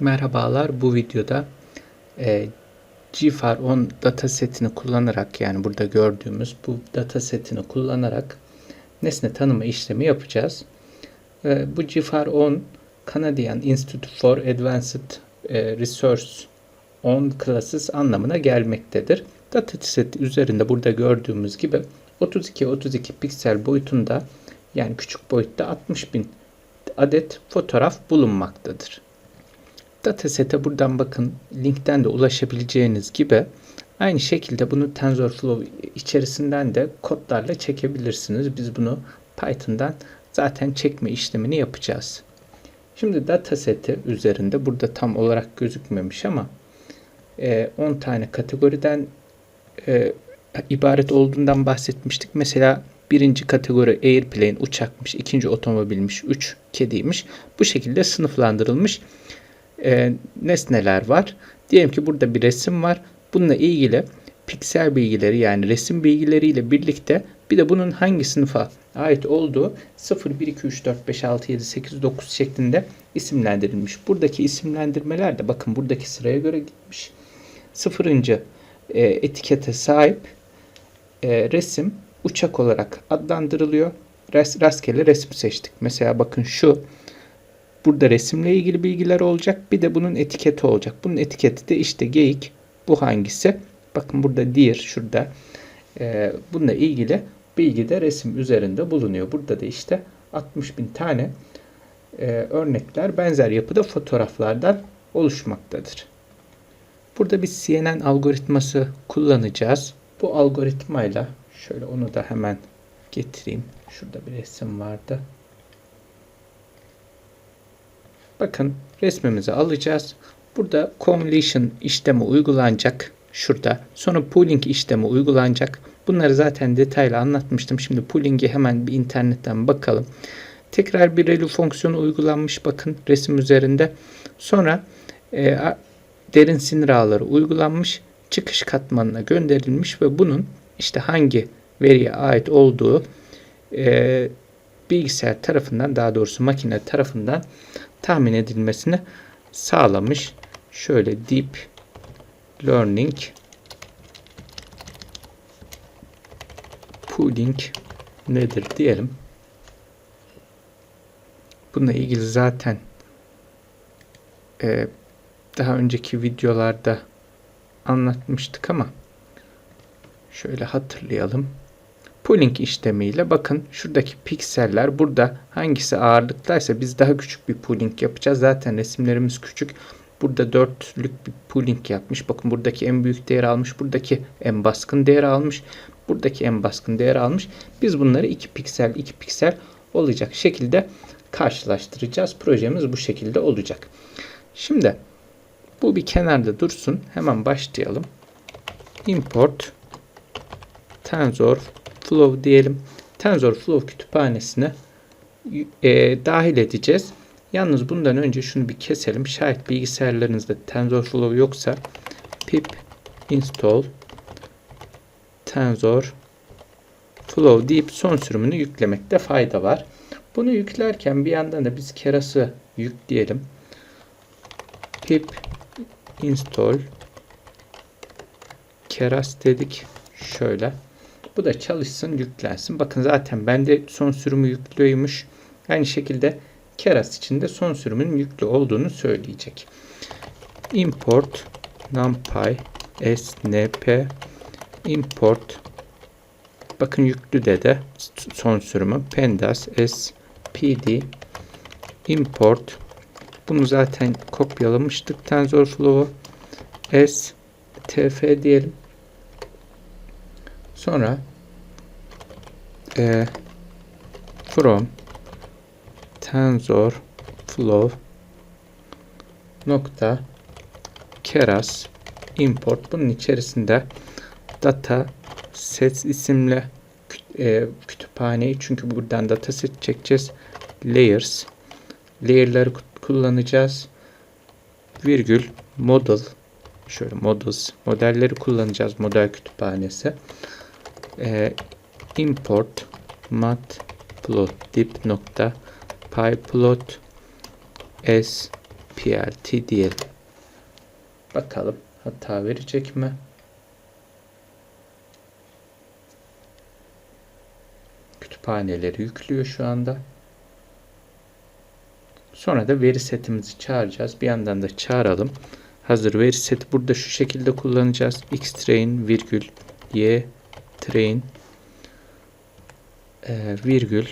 Merhabalar bu videoda e, GFAR 10 datasetini kullanarak yani burada gördüğümüz bu datasetini kullanarak nesne tanıma işlemi yapacağız. E, bu GFAR 10 Canadian Institute for Advanced e, Research on Classes anlamına gelmektedir. Dataset üzerinde burada gördüğümüz gibi 32-32 piksel boyutunda yani küçük boyutta 60 bin adet fotoğraf bulunmaktadır. Datasete buradan bakın linkten de ulaşabileceğiniz gibi aynı şekilde bunu TensorFlow içerisinden de kodlarla çekebilirsiniz. Biz bunu Python'dan zaten çekme işlemini yapacağız. Şimdi dataseti üzerinde burada tam olarak gözükmemiş ama 10 e, tane kategoriden e, ibaret olduğundan bahsetmiştik. Mesela birinci kategori airplane uçakmış, ikinci otomobilmiş, üç kediymiş. Bu şekilde sınıflandırılmış e, nesneler var. Diyelim ki burada bir resim var. Bununla ilgili piksel bilgileri yani resim bilgileriyle birlikte bir de bunun hangi sınıfa ait olduğu 0, 1, 2, 3, 4, 5, 6, 7, 8, 9 şeklinde isimlendirilmiş. Buradaki isimlendirmeler de bakın buradaki sıraya göre gitmiş. Sıfırıncı e, etikete sahip e, resim uçak olarak adlandırılıyor. Ras, rastgele resim seçtik. Mesela bakın şu Burada resimle ilgili bilgiler olacak. Bir de bunun etiketi olacak. Bunun etiketi de işte geyik. Bu hangisi? Bakın burada deer şurada. Ee, bununla ilgili bilgi de resim üzerinde bulunuyor. Burada da işte 60 bin tane e, örnekler benzer yapıda fotoğraflardan oluşmaktadır. Burada bir CNN algoritması kullanacağız. Bu algoritmayla şöyle onu da hemen getireyim. Şurada bir resim vardı. Bakın resmimizi alacağız. Burada convolution işlemi uygulanacak. Şurada. Sonra pooling işlemi uygulanacak. Bunları zaten detaylı anlatmıştım. Şimdi pooling'i hemen bir internetten bakalım. Tekrar bir relu fonksiyonu uygulanmış. Bakın resim üzerinde. Sonra e, derin sinir ağları uygulanmış. Çıkış katmanına gönderilmiş ve bunun işte hangi veriye ait olduğu e, bilgisayar tarafından daha doğrusu makine tarafından tahmin edilmesini sağlamış. Şöyle deep learning pooling nedir diyelim. Bununla ilgili zaten e, daha önceki videolarda anlatmıştık ama şöyle hatırlayalım pooling işlemiyle bakın şuradaki pikseller burada hangisi ağırlıktaysa biz daha küçük bir pooling yapacağız. Zaten resimlerimiz küçük. Burada dörtlük bir pooling yapmış. Bakın buradaki en büyük değer almış. Buradaki en baskın değer almış. Buradaki en baskın değer almış. Biz bunları 2 piksel 2 piksel olacak şekilde karşılaştıracağız. Projemiz bu şekilde olacak. Şimdi bu bir kenarda dursun. Hemen başlayalım. Import tensor Flow diyelim. TensorFlow kütüphanesine e, dahil edeceğiz. Yalnız bundan önce şunu bir keselim. Şayet bilgisayarlarınızda TensorFlow yoksa pip install TensorFlow deyip son sürümünü yüklemekte fayda var. Bunu yüklerken bir yandan da biz Keras'ı yükleyelim. pip install Keras dedik. Şöyle. Bu da çalışsın, yüklensin. Bakın zaten bende son sürümü yüklüymüş. Aynı şekilde Keras için de son sürümün yüklü olduğunu söyleyecek. Import numpy snp import bakın yüklü de de son sürümü pandas spd import bunu zaten kopyalamıştık TensorFlow'u s tf diyelim Sonra e, from tensor flow nokta keras import. Bunun içerisinde data set isimli e, kütüphaneyi çünkü buradan data set çekeceğiz layers layer'ları kullanacağız. Virgül model şöyle models modelleri kullanacağız model kütüphanesi. E, import matplotlib nokta pyplot s plt diyelim. Bakalım hata verecek mi? Kütüphaneleri yüklüyor şu anda. Sonra da veri setimizi çağıracağız. Bir yandan da çağıralım. Hazır veri seti burada şu şekilde kullanacağız. x train virgül y train e, virgül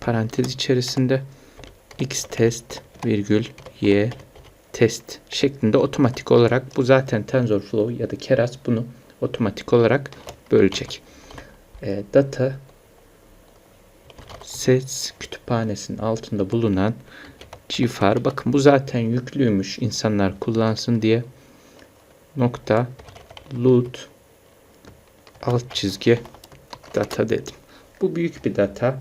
parantez içerisinde x test virgül y test şeklinde otomatik olarak bu zaten TensorFlow ya da Keras bunu otomatik olarak bölecek. E, data sets kütüphanesinin altında bulunan GFAR bakın bu zaten yüklüymüş insanlar kullansın diye nokta load alt çizgi data dedim. Bu büyük bir data.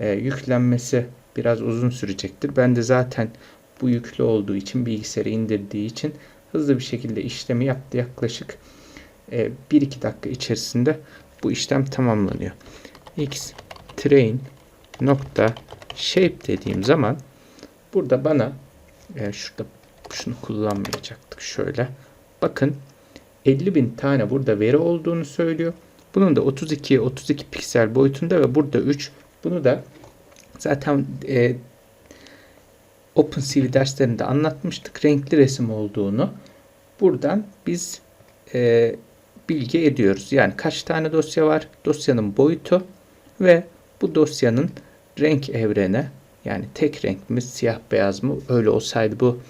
E, yüklenmesi biraz uzun sürecektir. Ben de zaten bu yüklü olduğu için bilgisayarı indirdiği için hızlı bir şekilde işlemi yaptı. Yaklaşık e, 1-2 dakika içerisinde bu işlem tamamlanıyor. X train nokta shape dediğim zaman burada bana e, şurada şunu kullanmayacaktık şöyle. Bakın 50 bin tane burada veri olduğunu söylüyor. Bunun da 32 32 piksel boyutunda ve burada 3. Bunu da zaten e, OpenCV derslerinde anlatmıştık. Renkli resim olduğunu. Buradan biz e, bilgi ediyoruz. Yani kaç tane dosya var? Dosyanın boyutu ve bu dosyanın renk evrene yani tek renk mi siyah beyaz mı öyle olsaydı bu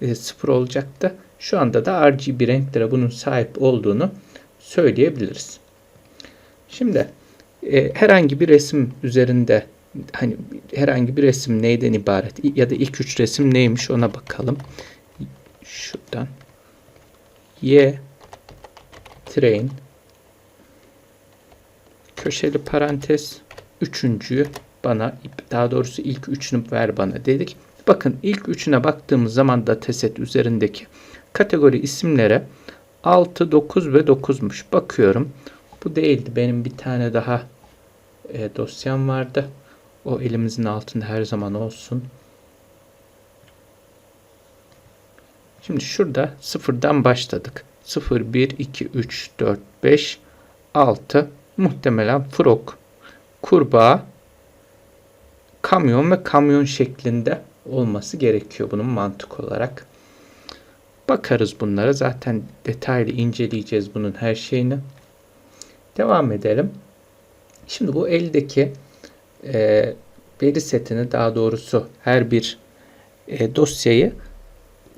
e, sıfır olacaktı. Şu anda da RGB renklere bunun sahip olduğunu söyleyebiliriz. Şimdi e, herhangi bir resim üzerinde hani herhangi bir resim neyden ibaret ya da ilk üç resim neymiş ona bakalım. Şuradan y train köşeli parantez üçüncüyü bana daha doğrusu ilk üçünü ver bana dedik. Bakın ilk üçüne baktığımız zaman dataset üzerindeki kategori isimlere 6, 9 ve 9'muş. Bakıyorum. Bu değildi. Benim bir tane daha e, dosyam vardı. O elimizin altında her zaman olsun. Şimdi şurada sıfırdan başladık. 0, 1, 2, 3, 4, 5, 6 muhtemelen frog, kurbağa, kamyon ve kamyon şeklinde olması gerekiyor bunun mantık olarak. Bakarız bunlara. Zaten detaylı inceleyeceğiz bunun her şeyini. Devam edelim. Şimdi bu eldeki e, veri setini daha doğrusu her bir e, dosyayı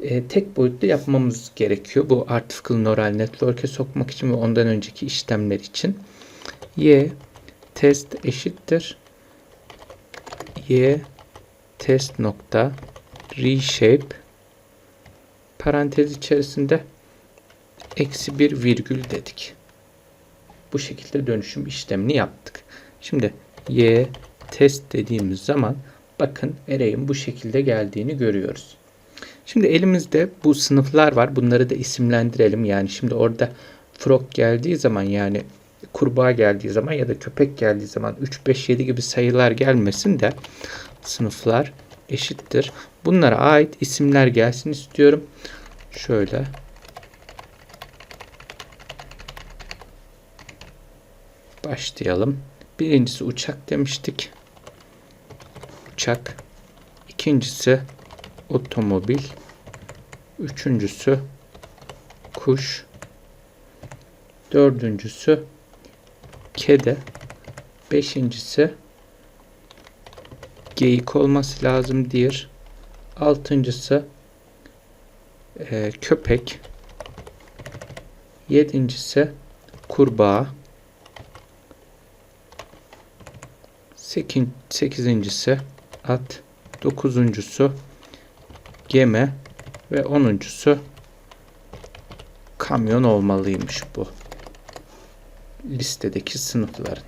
e, tek boyutlu yapmamız gerekiyor. Bu Artificial Neural Network'e sokmak için ve ondan önceki işlemler için. Y test eşittir y test nokta reshape parantez içerisinde eksi bir virgül dedik. Bu şekilde dönüşüm işlemini yaptık. Şimdi y test dediğimiz zaman bakın array'in bu şekilde geldiğini görüyoruz. Şimdi elimizde bu sınıflar var. Bunları da isimlendirelim. Yani şimdi orada frog geldiği zaman yani kurbağa geldiği zaman ya da köpek geldiği zaman 3, 5, 7 gibi sayılar gelmesin de sınıflar eşittir. Bunlara ait isimler gelsin istiyorum. Şöyle başlayalım. Birincisi uçak demiştik. Uçak. İkincisi otomobil. Üçüncüsü kuş. Dördüncüsü kedi. Beşincisi geyik olması lazım diğer. Altıncısı e, köpek. Yedincisi kurbağa. Sekin, sekizincisi at. Dokuzuncusu geme ve onuncusu kamyon olmalıymış bu listedeki sınıfların.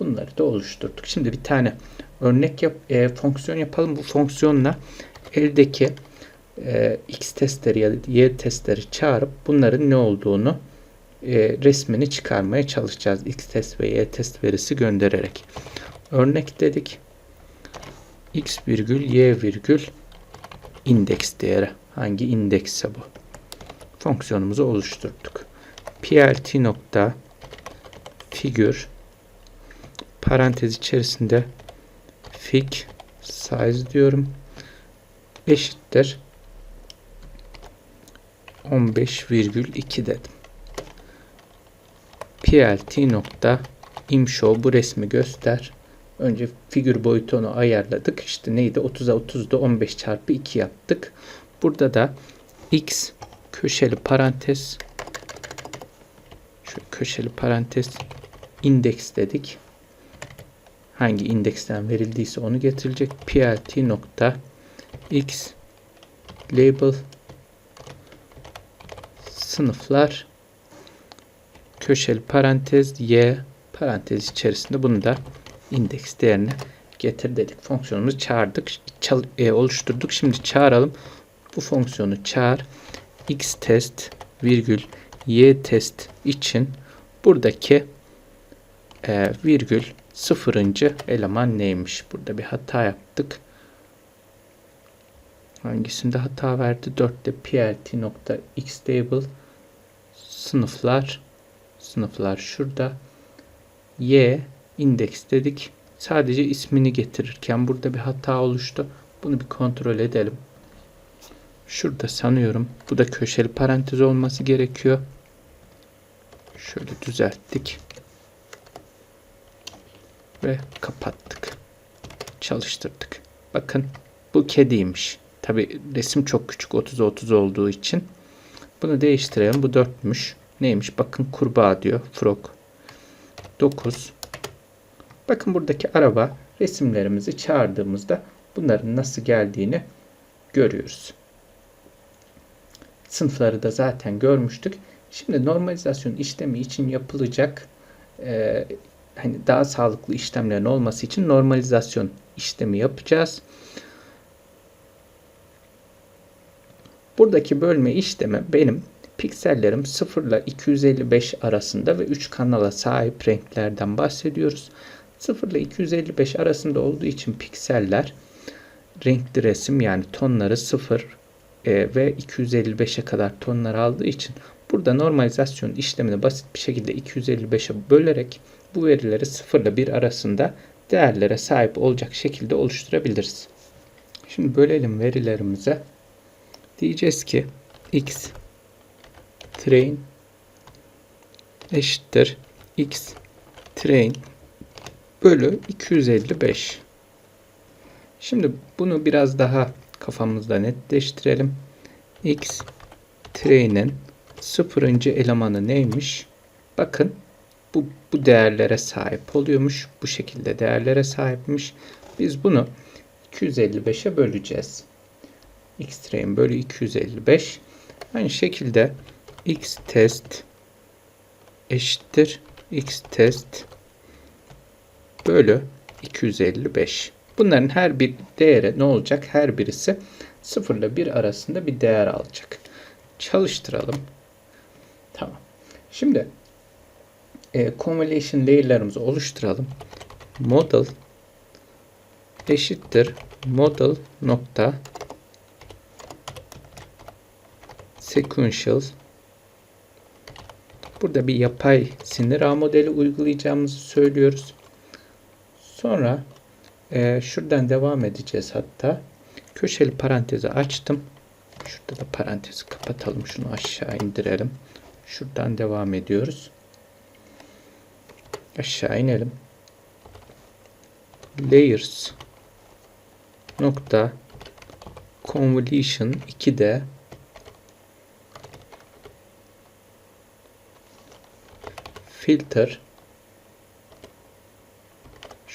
Bunları da oluşturduk. Şimdi bir tane örnek yap, e, fonksiyon yapalım. Bu fonksiyonla eldeki e, x testleri ya da y testleri çağırıp bunların ne olduğunu e, resmini çıkarmaya çalışacağız. x test ve y test verisi göndererek. Örnek dedik. x virgül y virgül indeks değeri. Hangi indekse bu. Fonksiyonumuzu oluşturduk. plt nokta figür parantez içerisinde fig size diyorum eşittir 15,2 dedim. plt nokta imshow bu resmi göster. Önce figür boyutunu ayarladık. İşte neydi? 30'a 30'da 15 çarpı 2 yaptık. Burada da x köşeli parantez şu köşeli parantez indeks dedik. Hangi indeksten verildiyse onu getirecek. plt nokta x label sınıflar köşeli parantez y parantez içerisinde bunu da indeks değerine getir dedik. Fonksiyonumuzu çağırdık, çal, e, oluşturduk. Şimdi çağıralım. Bu fonksiyonu çağır. x test virgül y test için buradaki e, virgül sıfırıncı eleman neymiş? Burada bir hata yaptık. Hangisinde hata verdi? 4'te plt nokta x table sınıflar sınıflar şurada y indeks dedik. Sadece ismini getirirken burada bir hata oluştu. Bunu bir kontrol edelim. Şurada sanıyorum. Bu da köşeli parantez olması gerekiyor. Şöyle düzelttik. Ve kapattık. Çalıştırdık. Bakın bu kediymiş. Tabi resim çok küçük 30 30 olduğu için. Bunu değiştirelim. Bu 4'müş. Neymiş? Bakın kurbağa diyor. Frog. 9. Bakın buradaki araba resimlerimizi çağırdığımızda bunların nasıl geldiğini görüyoruz. Sınıfları da zaten görmüştük. Şimdi normalizasyon işlemi için yapılacak e, hani daha sağlıklı işlemlerin olması için normalizasyon işlemi yapacağız. Buradaki bölme işlemi benim piksellerim 0 ile 255 arasında ve 3 kanala sahip renklerden bahsediyoruz. 0 ile 255 arasında olduğu için pikseller renkli resim yani tonları 0 e, ve 255'e kadar tonlar aldığı için burada normalizasyon işlemini basit bir şekilde 255'e bölerek bu verileri 0 ile 1 arasında değerlere sahip olacak şekilde oluşturabiliriz. Şimdi bölelim verilerimize. Diyeceğiz ki x train eşittir x train bölü 255. Şimdi bunu biraz daha kafamızda netleştirelim. X train'in sıfırıncı elemanı neymiş? Bakın bu, bu değerlere sahip oluyormuş. Bu şekilde değerlere sahipmiş. Biz bunu 255'e böleceğiz. X train bölü 255. Aynı şekilde x test eşittir x test bölü 255. Bunların her bir değeri ne olacak? Her birisi 0 ile 1 arasında bir değer alacak. Çalıştıralım. Tamam. Şimdi e, convolution layer'larımızı oluşturalım. Model eşittir model nokta sequential Burada bir yapay sinir ağ modeli uygulayacağımızı söylüyoruz. Sonra e, şuradan devam edeceğiz hatta. Köşeli parantezi açtım. Şurada da parantezi kapatalım. Şunu aşağı indirelim. Şuradan devam ediyoruz. Aşağı inelim. Layers nokta convolution 2'de filter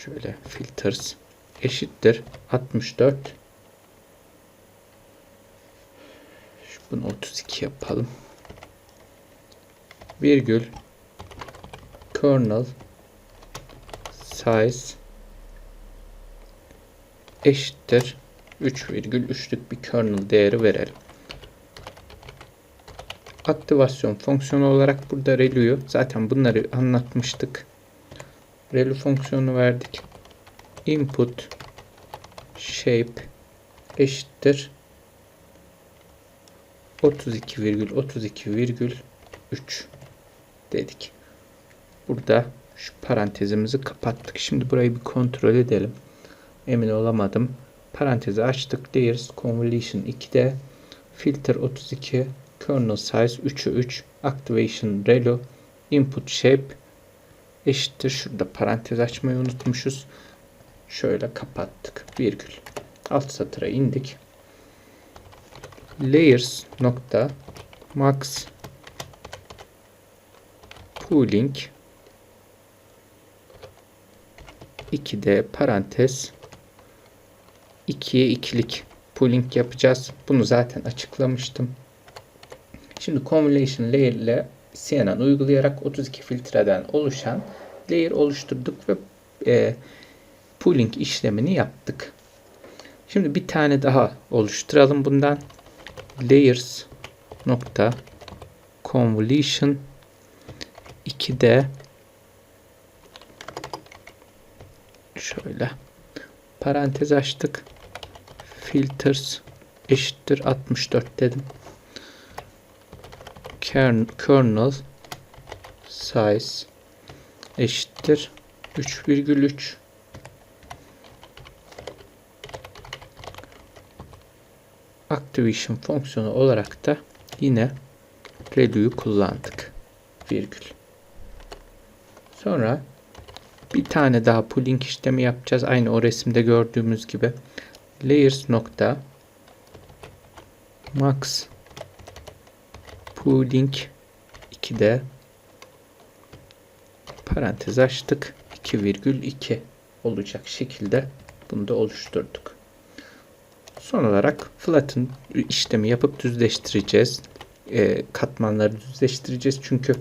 şöyle filters eşittir 64 bunu 32 yapalım. Virgül kernel size eşittir. 3,3'lük bir kernel değeri verelim. Aktivasyon fonksiyonu olarak burada relu'yu zaten bunları anlatmıştık. Relu fonksiyonu verdik. Input shape eşittir 32,32,3 dedik. Burada şu parantezimizi kapattık. Şimdi burayı bir kontrol edelim. Emin olamadım. Parantezi açtık. Layers Convolution 2'de Filter 32 Kernel Size 3'ü 3 Activation Relo Input Shape eşittir. Şurada parantez açmayı unutmuşuz. Şöyle kapattık. Virgül. Alt satıra indik. Layers nokta max pooling 2'de parantez 2'ye ikilik pooling yapacağız. Bunu zaten açıklamıştım. Şimdi convolution layer ile CNN uygulayarak 32 filtreden oluşan layer oluşturduk ve e, pooling işlemini yaptık. Şimdi bir tane daha oluşturalım bundan. Layers nokta convolution 2'de şöyle parantez açtık. Filters eşittir 64 dedim. Kernel size eşittir 3,3 Activation fonksiyonu olarak da yine relo'yu kullandık. Virgül. Sonra bir tane daha pooling işlemi yapacağız. Aynı o resimde gördüğümüz gibi. Layers nokta max pooling 2'de parantez açtık. 2,2 olacak şekilde bunu da oluşturduk. Son olarak flatten işlemi yapıp düzleştireceğiz. E, katmanları düzleştireceğiz. Çünkü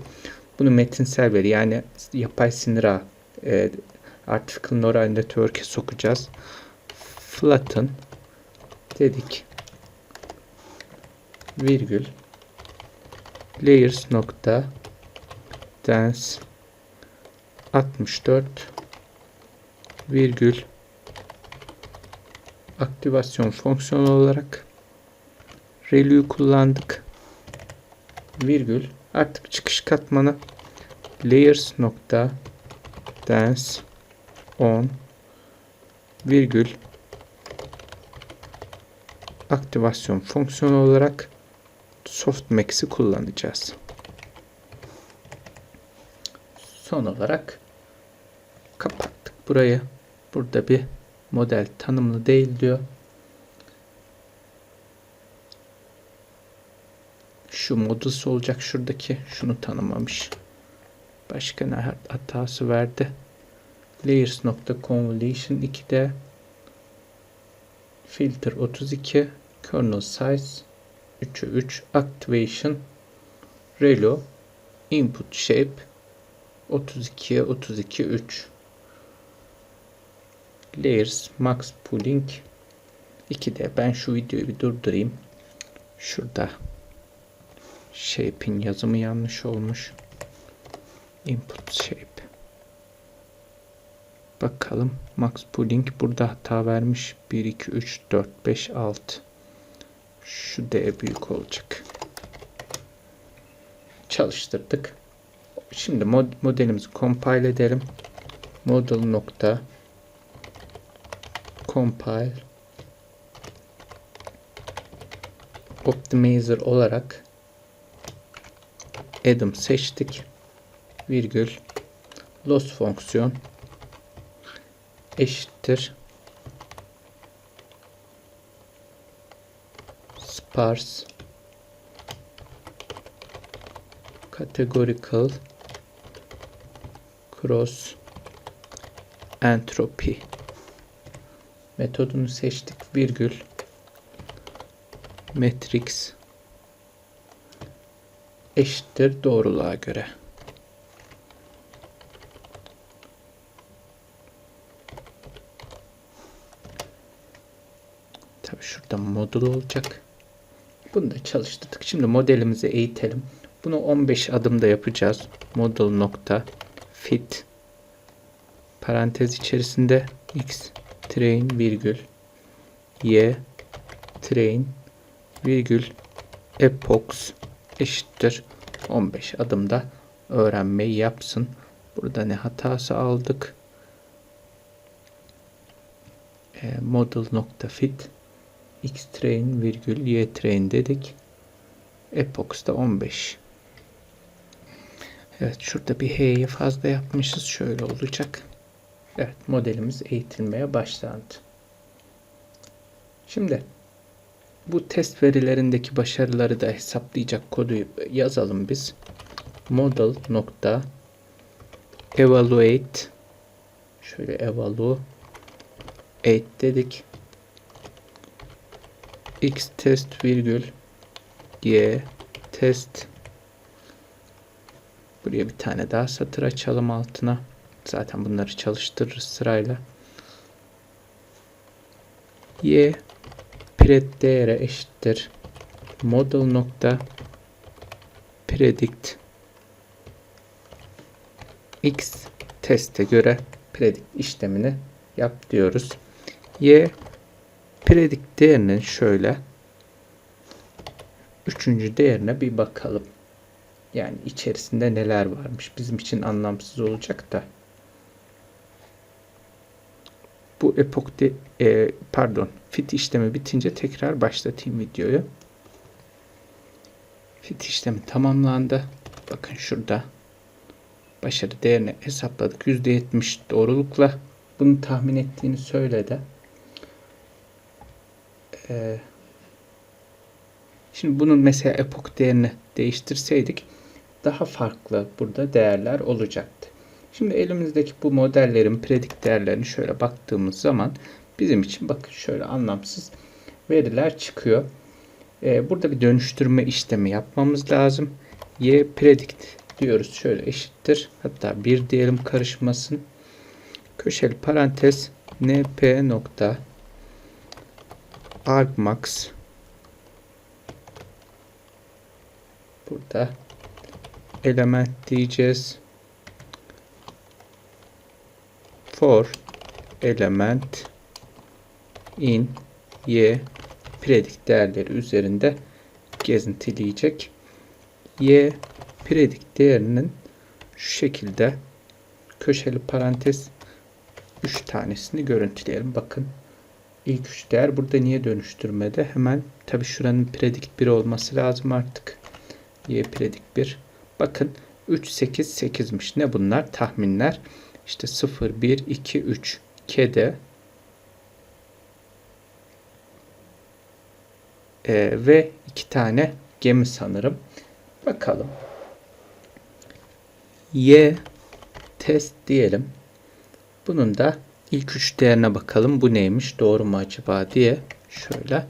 bunu metinsel veri yani yapay sinir ağ e, artificial neural network'e sokacağız. Flatten dedik. Virgül layers nokta dense 64 virgül aktivasyon fonksiyonu olarak relu'yu kullandık. Virgül artık çıkış katmanı layers nokta dense on virgül aktivasyon fonksiyonu olarak softmax'i kullanacağız. Son olarak kapattık burayı. Burada bir model tanımlı değil diyor. Şu modus olacak şuradaki. Şunu tanımamış. Başka ne hatası verdi? Layers.convolution 2'de filter 32 kernel size 3'ü 3 activation relo input shape 32'ye 32 3 layers max pooling. 2'de ben şu videoyu bir durdurayım. Şurada shape'in yazımı yanlış olmuş. İnput shape. Bakalım max pooling burada hata vermiş. 1 2 3 4 5 6 şu D büyük olacak. Çalıştırdık. Şimdi mod modelimizi compile edelim. Model nokta compile optimizer olarak Adam seçtik. Virgül loss fonksiyon eşittir sparse categorical cross entropy metodunu seçtik virgül matrix eşittir doğruluğa göre. Tabi şurada modul olacak. Bunu da çalıştırdık. Şimdi modelimizi eğitelim. Bunu 15 adımda yapacağız. Model nokta fit parantez içerisinde x train virgül y train virgül epox eşittir 15 adımda öğrenmeyi yapsın. Burada ne hatası aldık? E, model nokta fit x train virgül y train dedik. Epox'ta 15. Evet şurada bir h'yi fazla yapmışız. Şöyle olacak. Evet modelimiz eğitilmeye başlandı. Şimdi bu test verilerindeki başarıları da hesaplayacak kodu yazalım biz. Model nokta evaluate şöyle evaluate dedik. x test virgül y test buraya bir tane daha satır açalım altına. Zaten bunları çalıştırırız sırayla. y pred değere eşittir model nokta predict x teste göre predict işlemini yap diyoruz. Y predict değerinin şöyle üçüncü değerine bir bakalım. Yani içerisinde neler varmış. Bizim için anlamsız olacak da. Bu epoch de, e, pardon fit işlemi bitince tekrar başlatayım videoyu. Fit işlemi tamamlandı. Bakın şurada başarı değerini hesapladık. %70 doğrulukla bunu tahmin ettiğini söyledi. Ee, şimdi bunun mesela epok değerini değiştirseydik daha farklı burada değerler olacaktı. Şimdi elimizdeki bu modellerin predik değerlerini şöyle baktığımız zaman bizim için bakın şöyle anlamsız veriler çıkıyor. Ee, burada bir dönüştürme işlemi yapmamız lazım. Y predict diyoruz şöyle eşittir. Hatta bir diyelim karışmasın. Köşeli parantez np nokta argmax burada element diyeceğiz. For element in y predik değerleri üzerinde gezintileyecek. y predik değerinin şu şekilde köşeli parantez 3 tanesini görüntüleyelim. Bakın ilk 3 değer burada niye dönüştürmedi? Hemen tabi şuranın predik 1 olması lazım artık. Y predik 1. Bakın 3 8 8'miş. Ne bunlar? Tahminler. İşte 0 1 2 3 kede ee, ve iki tane gemi sanırım. Bakalım. Y test diyelim. Bunun da ilk üç değerine bakalım. Bu neymiş? Doğru mu acaba diye. Şöyle.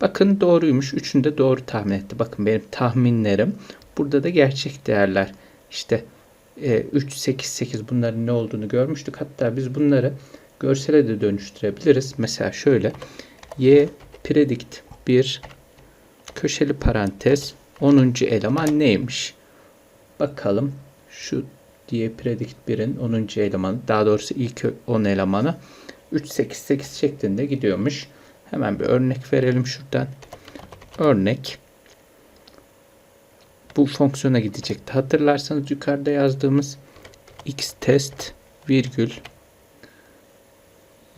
Bakın doğruymuş. Üçünü de doğru tahmin etti. Bakın benim tahminlerim. Burada da gerçek değerler. İşte e, 3, 8, 8 bunların ne olduğunu görmüştük. Hatta biz bunları görsele de dönüştürebiliriz. Mesela şöyle. Y predict 1 köşeli parantez 10. eleman neymiş? Bakalım şu diye predict 1'in 10. elemanı daha doğrusu ilk 10 elemanı 3 8 8 şeklinde gidiyormuş. Hemen bir örnek verelim şuradan. Örnek bu fonksiyona gidecekti. Hatırlarsanız yukarıda yazdığımız x test virgül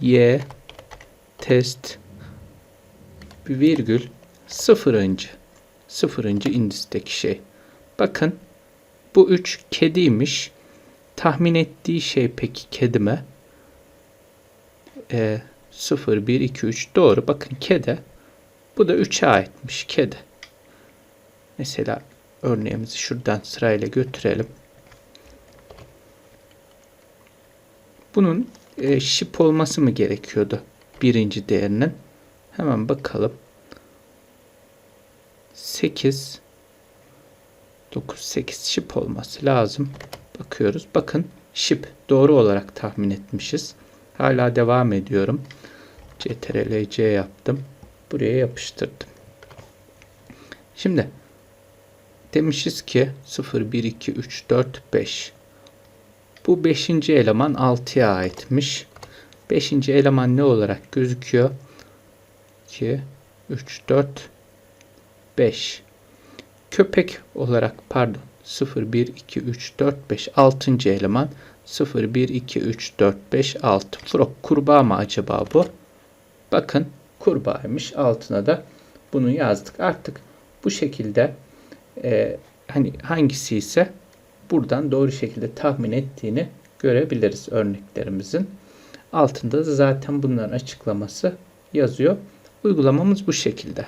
y test virgül sıfırıncı sıfırıncı indisteki şey. Bakın bu 3 kediymiş. Tahmin ettiği şey peki kedime e, 0, 1, 2, 3 doğru. Bakın kede. Bu da 3'e aitmiş kede. Mesela örneğimizi şuradan sırayla götürelim. Bunun e, şip olması mı gerekiyordu? Birinci değerinin. Hemen bakalım. 8 9 8 şip olması lazım. Bakıyoruz. Bakın şip doğru olarak tahmin etmişiz. Hala devam ediyorum. CTRL-C yaptım. Buraya yapıştırdım. Şimdi demişiz ki 0 1 2 3 4 5. Bu 5. eleman 6'ya aitmiş. 5. eleman ne olarak gözüküyor? 2 3 4 5. köpek olarak pardon 0 1 2 3 4 5 6. eleman 0 1 2 3 4 5 6. Frog kurbağa mı acaba bu? Bakın kurbağaymış. Altına da bunu yazdık. Artık bu şekilde e, hani hangisi ise buradan doğru şekilde tahmin ettiğini görebiliriz örneklerimizin. Altında da zaten bunların açıklaması yazıyor. Uygulamamız bu şekilde.